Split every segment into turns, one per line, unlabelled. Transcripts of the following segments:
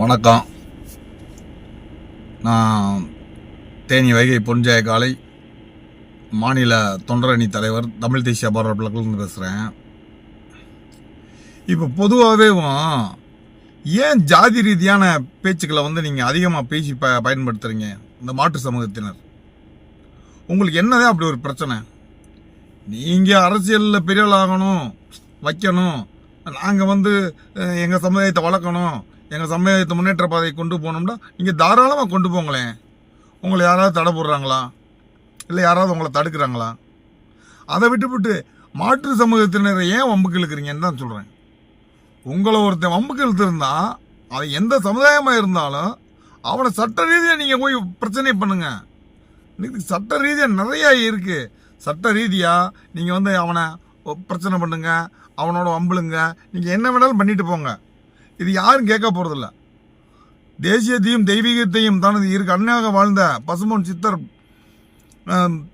வணக்கம். நான் தேனி வைகை பொன்ஜாய காலை மாநில தொண்டரணி தலைவர் தமிழ் தேசிய பாரபலக்கிலிருந்து பேசுகிறேன் இப்போ பொதுவாகவே ஏன் ஜாதி ரீதியான பேச்சுக்களை வந்து நீங்கள் அதிகமாக பேசி ப பயன்படுத்துகிறீங்க இந்த மாற்று சமூகத்தினர்? உங்களுக்கு என்னதான் அப்படி ஒரு பிரச்சனை? நீங்கள் அரசியலில் பெரியவளாகணும் வைக்கணும். நாங்கள் வந்து எங்கள் சமுதாயத்தை வளர்க்கணும். எங்கள் சமுதாயத்தை முன்னேற்ற பாதையை கொண்டு போனோம்னா நீங்கள் தாராளமாக கொண்டு போங்களேன். உங்களை யாராவது தடை போடுறாங்களா? இல்லை யாராவது உங்களை தடுக்கிறாங்களா? அதை விட்டுவிட்டு மாற்று சமூகத்தினரை ஏன் வம்புக்கு இழுக்கிறீங்கன்னு தான் சொல்கிறேன் உங்களை ஒருத்தன் வம்புக்கு இழுத்துருந்தா அது எந்த சமுதாயமாக இருந்தாலும் அவனை சட்ட ரீதியாக நீங்கள் போய் பிரச்சனை பண்ணுங்கள் இன்னைக்கு சட்ட ரீதியாக நிறையா இருக்குது சட்ட ரீதியாக நீங்கள் வந்து அவனை பிரச்சனை பண்ணுங்க அவனோட வம்புலுங்க நீங்கள் என்ன வேணாலும் பண்ணிட்டு போங்க. இது யாரும் கேட்க போகிறதில்ல தேசியத்தையும் தெய்வீகத்தையும் தனது இரு அன்னையாக வாழ்ந்த பசுமன் சித்தர்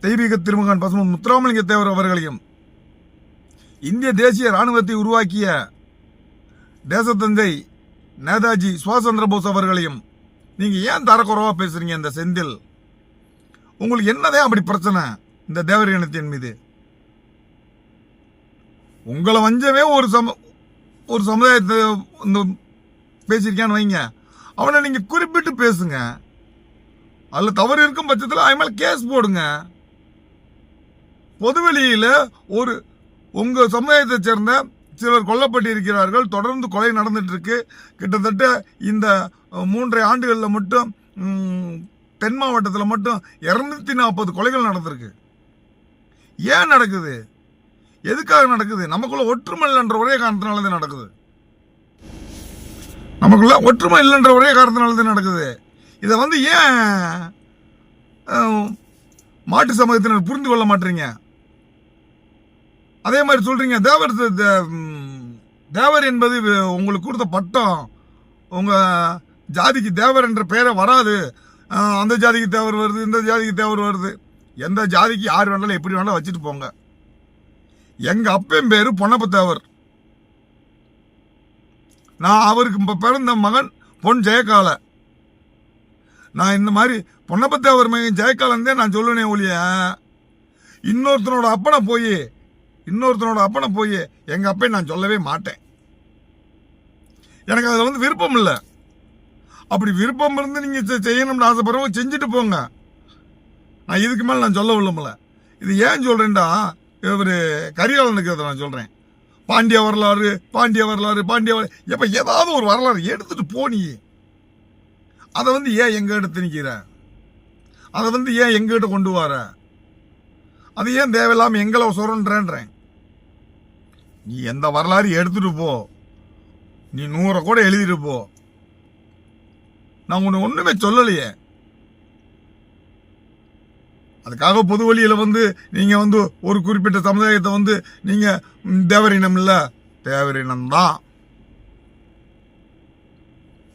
தெய்வீக திருமகன் பசுமன் முத்துராமலிங்க தேவர் அவர்களையும் இந்திய தேசிய இராணுவத்தை உருவாக்கிய தேசத்தந்தை நேதாஜி சுபாஷ் சந்திர போஸ் அவர்களையும் நீங்கள் ஏன் தரக்குறவா பேசுறீங்க இந்த செந்தில்? உங்களுக்கு என்னதான் அப்படி பிரச்சனை இந்த தேவர் இனத்தின் மீது? உங்களை வஞ்சமே ஒரு சம ஒரு சமுதாயத்தை இந்த பேசியிருக்கான்னு வைங்க. அவனை நீங்கள் குறிப்பிட்டு பேசுங்க. அதில் தவறு இருக்கும் பட்சத்தில் அவன் மேலே கேஸ் போடுங்க. பொதுவெளியில் ஒரு உங்கள் சமுதாயத்தை சேர்ந்த சிலர் கொல்லப்பட்டு இருக்கிறார்கள் தொடர்ந்து கொலை நடந்துட்டு இருக்கு கிட்டத்தட்ட இந்த மூன்றரை ஆண்டுகளில் மட்டும் தென் மாவட்டத்தில் மட்டும் இரநூத்தி நாற்பது கொலைகள் நடந்திருக்கு. ஏன் நடக்குது? எதுக்காக நடக்குது? நமக்குள்ள ஒற்றுமை இல்லைன்ற ஒரே காரணத்தினால தான் நடக்குது. நமக்குள்ள ஒற்றுமை இல்லைன்ற ஒரே காரணத்தினால தான் நடக்குது. இதை வந்து ஏன் மாட்டு சமூகத்தினர் புரிந்து கொள்ள மாட்டீங்க? அதே மாதிரி சொல்றீங்க தேவர் தேவர் என்பது உங்களுக்கு கொடுத்த பட்டம். உங்க ஜாதிக்கு தேவர் என்ற பெயரை வராது. அந்த ஜாதிக்கு தேவர் வருது இந்த ஜாதிக்கு தேவர் வருது. எந்த ஜாதிக்கு யார் வேணாலும் எப்படி வேணாலும் வச்சுட்டு போங்க. எங்க அப்பன் பேரு பொன்னப்பத்தேவர் நான் அவருக்கு இப்ப பிறந்த மகன் பொன் ஜெயகால நான் இந்த மாதிரி பொன்னப்பத்தேவர் மகன் ஜெயக்காலந்தே நான் சொல்லுனே ஒழிய இன்னொருத்தனோட அப்பனை போய் இன்னொருத்தனோட அப்பனை போய் எங்க அப்பையும் நான் சொல்லவே மாட்டேன். எனக்கு அதில் வந்து விருப்பம் இல்லை. அப்படி விருப்பம் இருந்து நீங்க செய்யணும்னு ஆசைப்படுறவங்க செஞ்சுட்டு போங்க. நான் இதுக்கு மேலே நான் சொல்ல விரும்பல. இது ஏன் சொல்றேன்டா இவர் கரிகாலனுக்கு அதை நான் சொல்கிறேன் பாண்டிய வரலாறு பாண்டிய வரலாறு பாண்டிய வரலாறு எப்போ ஏதாவது ஒரு வரலாறு எடுத்துகிட்டு போனி அதை வந்து ஏன் எங்க எடுத்து அதை வந்து ஏன் எங்கிட்ட கொண்டு வர? அது ஏன் தேவையில்லாமல் எங்களை சொல்கிறேன்றேன் நீ எந்த வரலாறு எடுத்துகிட்டு போ. நீ நூறை கூட எழுதிட்டு போ. நான் உன்னை ஒன்றுமே சொல்லலையே. அதுக்காக பொது வழியில் வந்து நீங்கள் வந்து ஒரு குறிப்பிட்ட சமுதாயத்தை வந்து நீங்கள் தேவரினம் இல்லை தேவரினம் தான்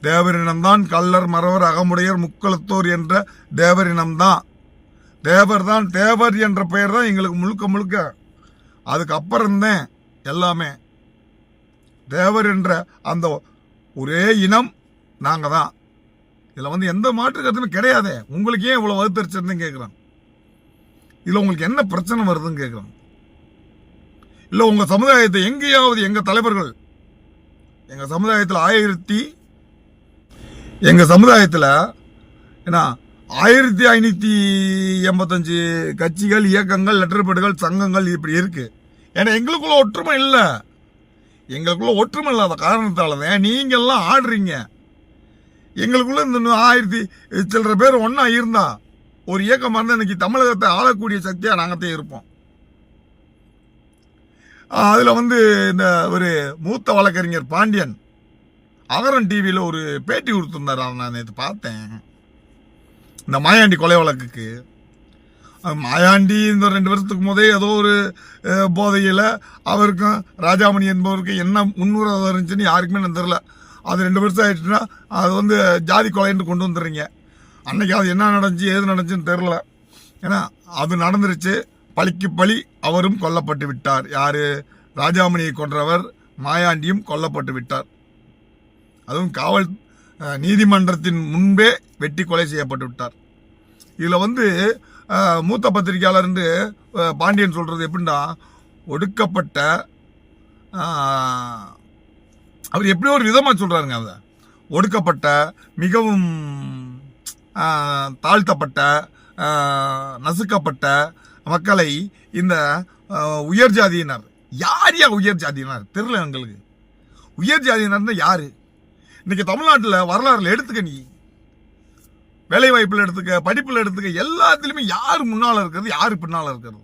தேவரினம் தான் கள்ளர் மறவர் அகமுடையர் முக்களத்தோர் என்ற தேவரினம் தான் தேவர் தான் தேவர் என்ற பெயர் தான் எங்களுக்கு முழுக்க முழுக்க. அதுக்கப்புறம்தான் தான் எல்லாமே. தேவர் என்ற அந்த ஒரே இனம் நாங்கள் தான் இதில் வந்து எந்த மாற்று கருத்துமே கிடையாதே. உங்களுக்கு ஏன் வகுத்தரிச்சிருந்தேன் வகுத்தரிச்சிருந்தேன்னு இதில் உங்களுக்கு என்ன பிரச்சனை வருதுன்னு கேட்கிறேன் இல்லை உங்கள் சமுதாயத்தை எங்கேயாவது எங்கள் தலைவர்கள் எங்கள் சமுதாயத்தில் ஆயிரத்தி எங்கள் சமுதாயத்தில் என்ன ஆயிரத்தி ஐநூற்றி எண்பத்தஞ்சு கட்சிகள் இயக்கங்கள் லெட்டர்பேடுகள் சங்கங்கள் இப்படி இருக்குது ஏன்னா எங்களுக்குள்ள ஒற்றுமை இல்லை. எங்களுக்குள்ள ஒற்றுமை இல்லாத காரணத்தால் தான் நீங்கள்லாம் ஆடுறீங்க. எங்களுக்குள்ள இந்த ஆயிரத்தி சில்லற பேர் ஒன்றா இருந்தா ஒரு இயக்கமா இருந்தால் இன்னைக்கு தமிழகத்தை ஆளக்கூடிய சக்தியாக நாங்கத்தான் இருப்போம். அதில் வந்து இந்த ஒரு மூத்த வழக்கறிஞர் பாண்டியன் அகரன் டிவியில் ஒரு பேட்டி கொடுத்துருந்தார். அதை நான் நேற்று பார்த்தேன். இந்த மாயாண்டி கொலை வழக்குக்கு. மாயாண்டி இந்த ரெண்டு வருஷத்துக்கு முதே ஏதோ ஒரு போதையில் அவருக்கும் ராஜாமணி என்பவருக்கும் என்ன முன்னுறவு இருந்துச்சுன்னு யாருக்குமே தெரில அது ரெண்டு வருஷம் ஆயிடுச்சுன்னா அது வந்து ஜாதி கொலைன்னு கொண்டு வந்துடுறீங்க. அன்னைக்கு அது என்ன நடந்துச்சு ஏது நடந்துச்சுன்னு தெரில ஏன்னா அது நடந்துருச்சு. பழிக்கு பழி அவரும் கொல்லப்பட்டு விட்டார். யாரு? ராஜாமணியை கொன்றவர் மாயாண்டியும் கொல்லப்பட்டு விட்டார். அதுவும் காவல் நீதிமன்றத்தின் முன்பே வெட்டி கொலை செய்யப்பட்டு விட்டார். இதில் வந்து மூத்த பத்திரிகையாளர் என்று பாண்டியன் சொல்றது எப்படின்னா ஒடுக்கப்பட்ட அவர் எப்படி ஒரு விதமாக சொல்றாருங்க அதை. ஒடுக்கப்பட்ட மிகவும் தாழ்த்தப்பட்ட நசுக்கப்பட்ட மக்களை இந்த உயர் ஜாதியினர் யார் யா உயர் ஜாதியினர்? தெரில எங்களுக்கு. உயர் ஜாதியினர்னா யாரு? இன்னைக்கு தமிழ்நாட்டில் வரலாறுல எடுத்துக்க நீ. வேலைவாய்ப்பில் எடுத்துக்க படிப்பில் எடுத்துக்க எல்லாத்துலேயுமே யார் முன்னால் இருக்கிறது யார் பின்னால் இருக்கிறது?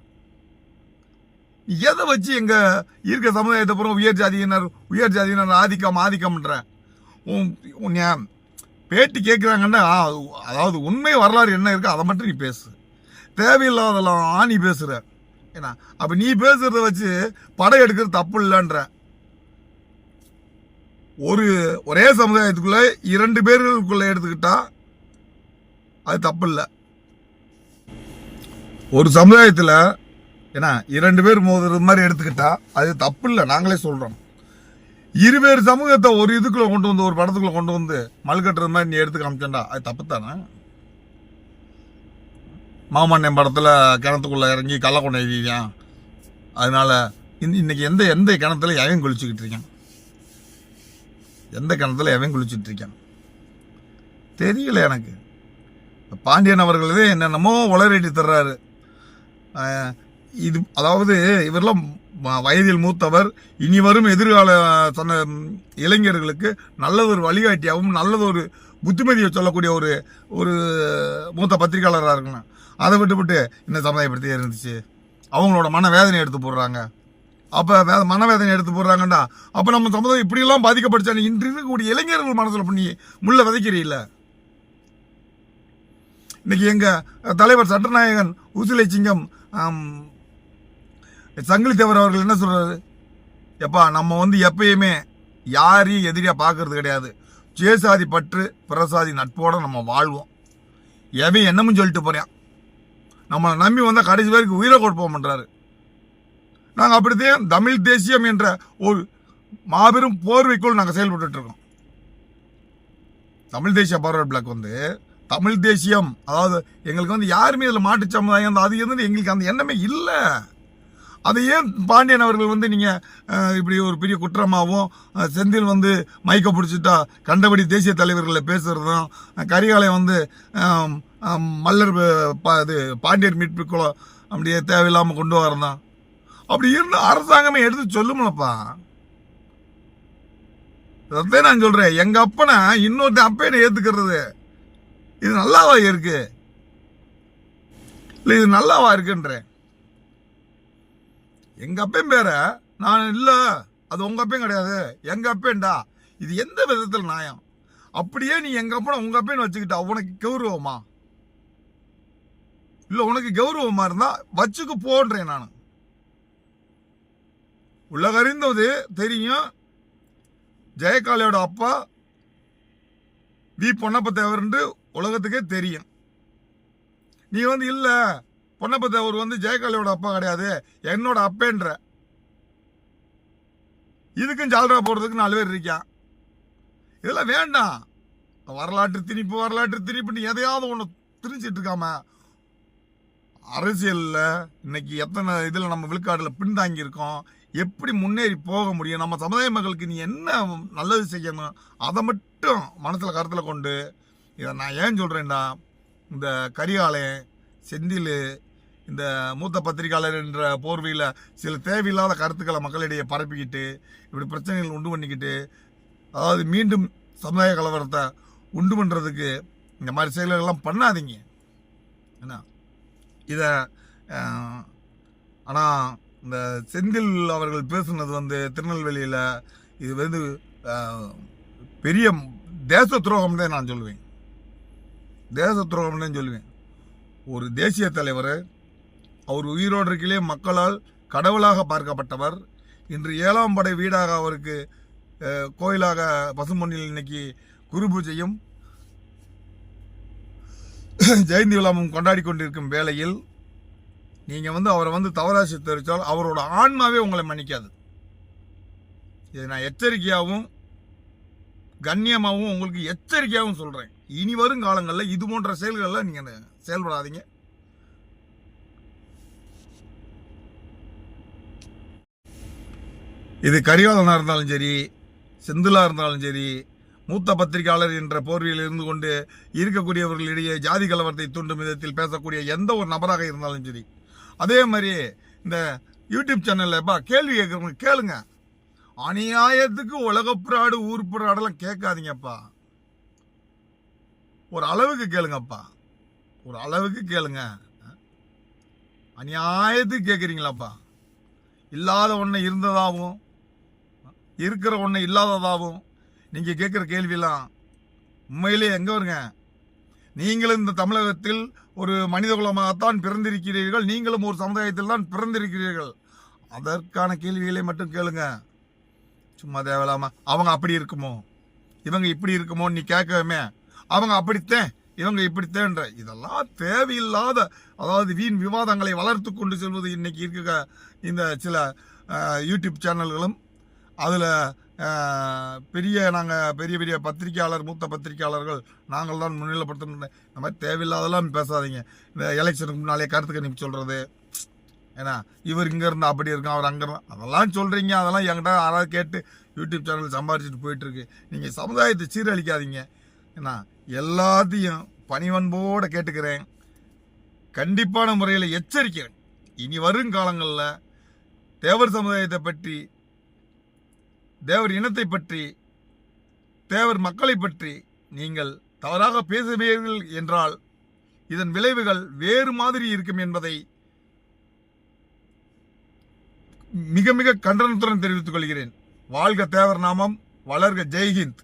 எதை வச்சு எங்கள் இருக்க சமுதாயத்தை பூரா உயர் ஜாதியினர் உயர் ஜாதியினர் ஆதிக்கம் ஆதிக்கம்ன்ற? உன் பேட்டி கேட்குறாங்கன்னா அதாவது உண்மை வரலாறு என்ன இருக்கோ அதை மட்டும் நீ பேசு. தேவையில்லாதெல்லாம் நீ பேசுகிற ஏன்னா அப்போ நீ பேசுகிறத வச்சு படம் எடுக்கிறது தப்பு இல்லைன்ற. ஒரு ஒரே சமுதாயத்துக்குள்ள இரண்டு பேர்களுக்குள்ள எடுத்துக்கிட்டா அது தப்பு இல்லை. ஒரு சமுதாயத்தில் ஏன்னா இரண்டு பேர் மோதுறது மாதிரி எடுத்துக்கிட்டா அது தப்பு இல்லை நாங்களே சொல்கிறோம் இருவேறு சமூகத்தை ஒரு இதுக்குள்ள கொண்டு வந்து ஒரு படத்துக்குள்ள கொண்டு வந்து மல்கட்டுறது மாதிரி நீ எடுத்து காமிச்சண்டா அது தப்பு தானே மாமன்னன் படத்துல கிணத்துக்குள்ள இறங்கி கள்ள கொண்டு எழுதியான் அதனால இன்னைக்கு எந்த எந்த கிணத்துல எவன் குளிச்சுக்கிட்டு இருக்கான்? எந்த கிணத்துல எவன் குளிச்சுட்டு இருக்கான்? தெரியல எனக்கு. பாண்டியன் அவர்களே என்னென்னமோ உளரேட்டி தர்றாரு. இது அதாவது இவரெல்லாம் வயதில் மூத்தவர் இனி வரும் எதிர்கால சொன்ன இளைஞர்களுக்கு நல்லதொரு வழிகாட்டியாகவும் நல்லதொரு புத்திமதியை சொல்லக்கூடிய ஒரு ஒரு மூத்த பத்திரிகையாளராக இருக்கணும். அதை விட்டுவிட்டு இந்த சமுதாயப்படுத்தி இருந்துச்சு. அவங்களோட மனவேதனை எடுத்து போடுறாங்க. அப்போ வே மனவேதனை எடுத்து போடுறாங்கடா அப்போ நம்ம சமுதாயம் இப்படியெல்லாம் பாதிக்கப்பட்டுச்சா இன்று இருக்கக்கூடிய இளைஞர்கள் மனசில் பண்ணி முள்ள விதைக்கிறீல்ல? இன்னைக்கு எங்கள் தலைவர் சட்டநாயகன் உசிலை சிங்கம் சங்கிலி தேவர் அவர்கள் என்ன சொல்றாரு? எப்பா நம்ம வந்து எப்பயுமே யாரையும் எதிரியா பார்க்கறது கிடையாது. சுயசாதி பற்று பிரசாதி நட்போட நம்ம வாழ்வோம். எவன் என்னமும் சொல்லிட்டு போறான். நம்மளை நம்பி வந்தா கடைசி வரைக்கும் உயிரை கொடுப்போம்ன்றாரு நாங்க அப்படித்தான் தமிழ் தேசியம் என்ற ஒரு மாபெரும் போர்வைக்குள் நாங்க செயல்பட்டு இருக்கோம். தமிழ் தேசிய பார்வர்ட் பிளாக் வந்து தமிழ் தேசியம் அதாவது எங்களுக்கு வந்து யாருமே இதில் மாட்டு சமுதாயம் அது வந்து எங்களுக்கு அந்த எண்ணமே இல்லை. அதை ஏன் பாண்டியன் அவர்கள் வந்து நீங்கள் இப்படி ஒரு பெரிய குற்றமாகவும் செந்தில் வந்து மைக்க பிடிச்சிட்டா கண்டபடி தேசிய தலைவர்களை பேசுறதும் கரிகாலை வந்து மல்லர் பா- இது பாண்டியர் மீட்பு குளம் அப்படியே தேவையில்லாமல் கொண்டு வரதான் அப்படி இருந்து அரசாங்கமே எடுத்து சொல்லுங்களப்பா அதான் நான் சொல்றேன். எங்க அப்பனை இன்னொருத்த அப்பையனை ஏத்துக்கிறது. இது நல்லாவா இருக்கு? இல்ல இது நல்லாவா இருக்குன்றேன். எங்க அப்பையும் பேர? நான் இல்ல. அது உங்க அப்பையும் கிடையாது. எங்க அப்பேன்டா. இது எந்த விதத்தில் நியாயம்? அப்படியே நீ எங்க அப்பனை உங்க அப்பேன்னு வச்சுக்கிட்டா உனக்கு கௌரவமா? இல்ல உனக்கு கௌரவமா இருந்தா வச்சுக்கு போன்றேன் நான். உலகறிந்தது தெரியும். ஜெயகாலியோட அப்பா வி. பொன்னப்ப தேவர்ன்று உலகத்துக்கே தெரியும். நீ வந்து இல்லை. பொன்னப்ப தேவர் வந்து ஜெயகாலியோட அப்பா கிடையாது. என்னோட அப்பேன்ற. இதுக்கும் ஜால்ரா போடுறதுக்கு நாலு பேர் இருக்கான். இதெல்லாம் வேண்டாம். வரலாற்று திணிப்பு வரலாற்று திணிப்புன்னு எதையாவது ஒன்று திணிச்சிட்டு இருக்காம அரசியலில் இன்னைக்கு எத்தனை இதில் நம்ம விழுக்காடுல பின்தாங்கி இருக்கோம் எப்படி முன்னேறி போக முடியும்? நம்ம சமுதாய மக்களுக்கு நீ என்ன நல்லது செய்யணும்? அதை மட்டும் மனசில் கருத்தில் கொண்டு இதை நான் ஏன் சொல்கிறேன்னா இந்த கரிகாலன் செந்தில் இந்த மூத்த பத்திரிகையாளர் என்ற போர்வையில் சில தேவையில்லாத கருத்துக்களை மக்களிடையே பரப்பிக்கிட்டு இப்படி பிரச்சனைகள் உண்டு பண்ணிக்கிட்டு அதாவது மீண்டும் சமுதாய கலவரத்தை உண்டு பண்ணுறதுக்கு இந்த மாதிரி செயல்களெல்லாம் பண்ணாதீங்க. என்ன? இதை ஆனால் இந்த செந்தில் அவர்கள் பேசுனது வந்து திருநெல்வேலியில் இது வந்து பெரிய தேச துரோகம் தான் நான் சொல்லுவேன் தேச துரோகம்னே சொல்லுவேன் ஒரு தேசிய தலைவர் அவர் உயிரோடு இருக்கையிலே மக்களால் கடவுளாக பார்க்கப்பட்டவர். இன்று ஏழாம் படை வீடாக அவருக்கு கோயிலாக பசுமொன்னில் இன்னைக்கு குரு பூஜையும் ஜெயந்தி விழாமும் கொண்டாடி கொண்டிருக்கும் வேளையில் நீங்கள் வந்து அவரை வந்து தவறாக சித்தரித்தால் அவரோட ஆன்மாவே உங்களை மன்னிக்காது. இதை நான் எச்சரிக்கையாகவும் கண்ணியமாகவும் உங்களுக்கு எச்சரிக்கையாகவும் சொல்கிறேன் இனி வரும் காலங்களில் இது போன்ற செயல்களில் நீங்கள் செயல்படாதீங்க. இது கரிகாலனா இருந்தாலும் சரி செந்திலா இருந்தாலும் சரி மூத்த பத்திரிகையாளர் என்ற போர்வையில் இருந்து கொண்டு இருக்கக்கூடியவர்களிடையே ஜாதி கலவரத்தை தூண்டும் விதத்தில் பேசக்கூடிய எந்த ஒரு நபராக இருந்தாலும் சரி. அதே மாதிரி இந்த யூடியூப் சேனல்ல பா கேள்வி கேட்குறவங்க கேளுங்க. அநியாயத்துக்கு உலகப்புறாடு ஊர்ப்புறாடெல்லாம் கேட்காதீங்கப்பா. ஒரு அளவுக்கு கேளுங்கப்பா. ஒரு அளவுக்கு கேளுங்க. அநியாயத்துக்கு கேட்குறீங்களாப்பா. இல்லாத ஒன்று இருந்ததாகவும் இருக்கிற ஒன்று இல்லாததாகவும் நீங்கள் கேட்குற கேள்வியெல்லாம் உண்மையிலே எங்கே வருங்க? நீங்களும் இந்த தமிழகத்தில் ஒரு மனித குலமாகத்தான் பிறந்திருக்கிறீர்கள். நீங்களும் ஒரு சமுதாயத்தில் தான் பிறந்திருக்கிறீர்கள். அதற்கான கேள்விகளை மட்டும் கேளுங்க. சும்மா தேவையில்லாம அவங்க அப்படி இருக்குமோ? இவங்க இப்படி இருக்குமோ நீ கேட்கவே அவங்க அப்படித்தேன் இவங்க இப்படித்தேன்ற. இதெல்லாம் தேவையில்லாத அதாவது வீண் விவாதங்களை வளர்த்து கொண்டு செல்வது இன்னைக்கு இருக்க இந்த சில யூடியூப் சேனல்களும் அதில் பெரிய நாங்கள் பெரிய பெரிய பத்திரிக்கையாளர் மூத்த பத்திரிக்கையாளர்கள் நாங்கள் தான் முன்னிலைப்படுத்தணும். இந்த மாதிரி தேவையில்லாதெல்லாம் பேசாதீங்க. இந்த எலெக்ஷனுக்கு முன்னாலே கருத்து கணிப்பு சொல்கிறது ஏன்னா இவர் இங்கே இருந்தால் அப்படி இருக்கான் அவர் அங்கே இருந்தால் அதெல்லாம் சொல்கிறீங்க அதெல்லாம் என்கிட்ட யாராவது கேட்டு யூடியூப் சேனல் சம்பாரிச்சிட்டு போயிட்டுருக்கு. நீங்கள் சமுதாயத்தை சீரழிக்காதீங்க. ஏன்னா எல்லாத்தையும் பணிவன்போடு கேட்டுக்கிறேன். கண்டிப்பான முறையில் எச்சரிக்கிறேன். இனி வரும் காலங்களில் தேவர் சமுதாயத்தை பற்றி தேவர் இனத்தை பற்றி தேவர் மக்களை பற்றி நீங்கள் தவறாக பேசுவீர்கள் என்றால் இதன் விளைவுகள் வேறு மாதிரி இருக்கும் என்பதை மிக மிக கண்டனத்துடன் தெரிவித்துக் கொள்கிறேன். வாழ்க தேவர் நாமம் வளர்க ஜெய்ஹிந்த்